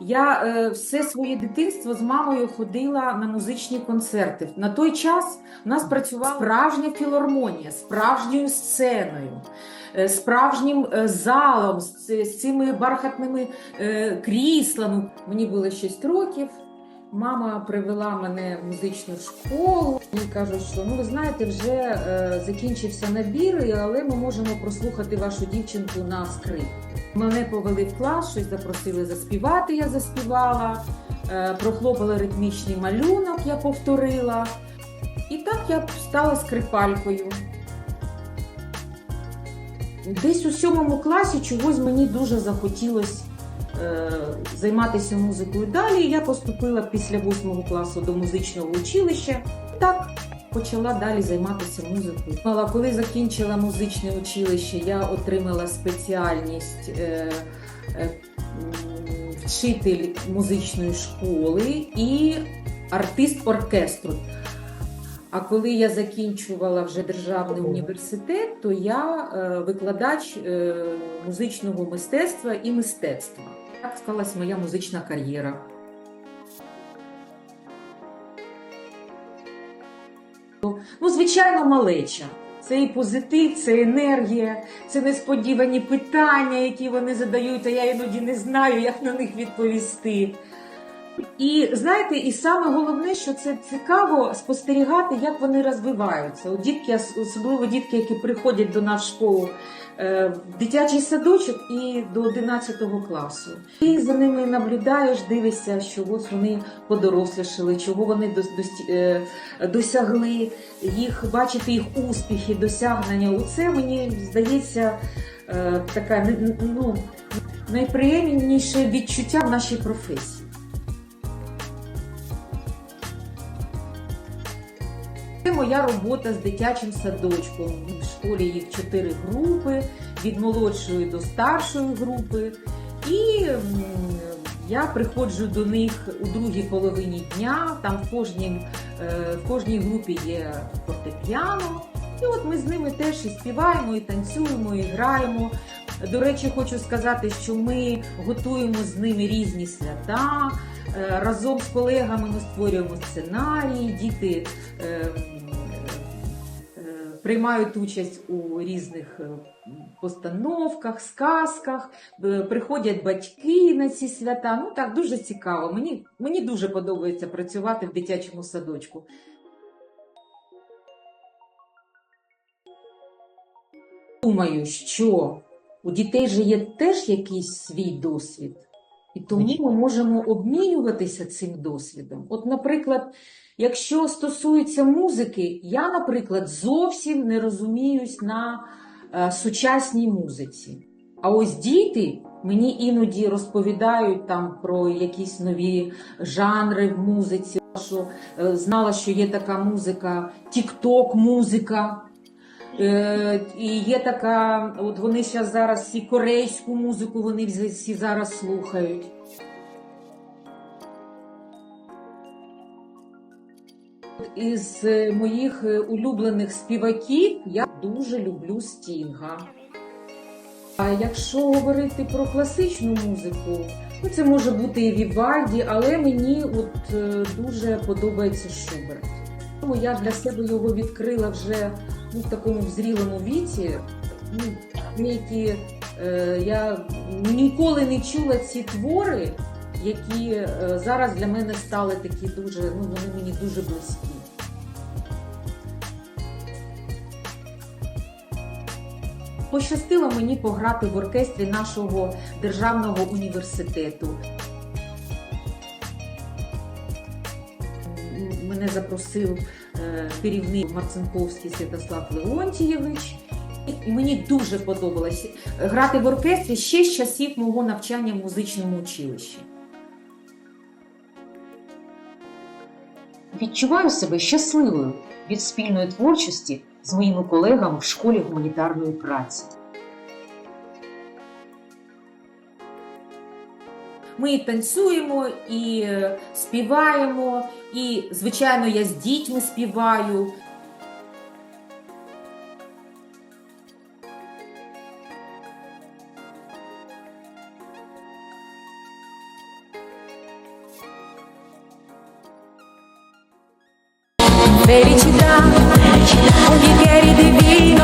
Я е, все своє дитинство з мамою ходила на музичні концерти. На той час у нас працювала справжня філармонія, справжньою сценою, е, справжнім е, залом з, з цими бархатними е, кріслами. Мені було 6 років. Мама привела мене в музичну школу і кажуть, що ну ви знаєте, вже е, закінчився набір, але ми можемо прослухати вашу дівчинку на скрипці. Мене повели в клас, щось запросили заспівати, я заспівала, е, прохлопали ритмічний малюнок, я повторила. І так я стала скрипалькою. Десь у сьомому класі чогось мені дуже захотілося займатися музикою далі. Я поступила після восьмого класу до музичного училища. Так почала далі займатися музикою. Але коли закінчила музичне училище, я отримала спеціальність е, е, вчитель музичної школи і артист оркестру. А коли я закінчувала вже державний університет, то я е, викладач е, музичного мистецтва і мистецтва. Так склалась моя музична кар'єра. Ну, звичайно, малеча. Це і позитив, це енергія, це несподівані питання, які вони задають, а я іноді не знаю, як на них відповісти. І знаєте, і саме головне, що це цікаво спостерігати, як вони розвиваються. От дітки, особливо дітки, які приходять до нас в школу е, в дитячий садочок і до 11 класу. І за ними наблюдаєш, дивишся, що ось вони подорослішали, чого вони е, досягли, їх бачити їх успіхи, досягнення. Оце мені здається е, така ну, найприємніше відчуття в нашій професії. Це моя робота з дитячим садочком. В школі їх чотири групи, від молодшої до старшої групи. І я приходжу до них у другій половині дня. Там в кожній, е, в кожній групі є фортепіано. І от ми з ними теж і співаємо, і танцюємо, і граємо. До речі, хочу сказати, що ми готуємо з ними різні свята. Е, Разом з колегами ми створюємо сценарії, діти е, приймають участь у різних е, постановках, сказках, е, приходять батьки на ці свята. Ну так дуже цікаво. Мені, мені дуже подобається працювати в дитячому садочку. Думаю, що у дітей же є теж якийсь свій досвід. І тому ми можемо обмінюватися цим досвідом. От, наприклад, якщо стосується музики, я, наприклад, зовсім не розуміюсь на е, сучасній музиці. А ось діти мені іноді розповідають там про якісь нові жанри в музиці, що е, знала, що є така музика, тік-ток музика. Е, і є така, от вони зараз зараз всі корейську музику, вони всі зараз слухають. Із е, моїх е, улюблених співаків я дуже люблю Стінга. А якщо говорити про класичну музику, ну це може бути і Вівальді, але мені от е, дуже подобається Шуберт. Тому я для себе його відкрила вже ну, в такому зрілому віці. Ну, деякі, е, я ніколи не чула ці твори, які е, зараз для мене стали такі дуже, ну вони мені дуже близькі. Пощастило мені пограти в оркестрі нашого державного університету. Мене запросив е, керівник Марцинковський Святослав Леонтійович. І мені дуже подобалось грати в оркестрі ще з часів мого навчання в музичному училищі. Відчуваю себе щасливою від спільної творчості з моїми колегами в школі гуманітарної праці. Ми і танцюємо, і е, співаємо, і, звичайно, я з дітьми співаю. Ele te dá o que quer e devia.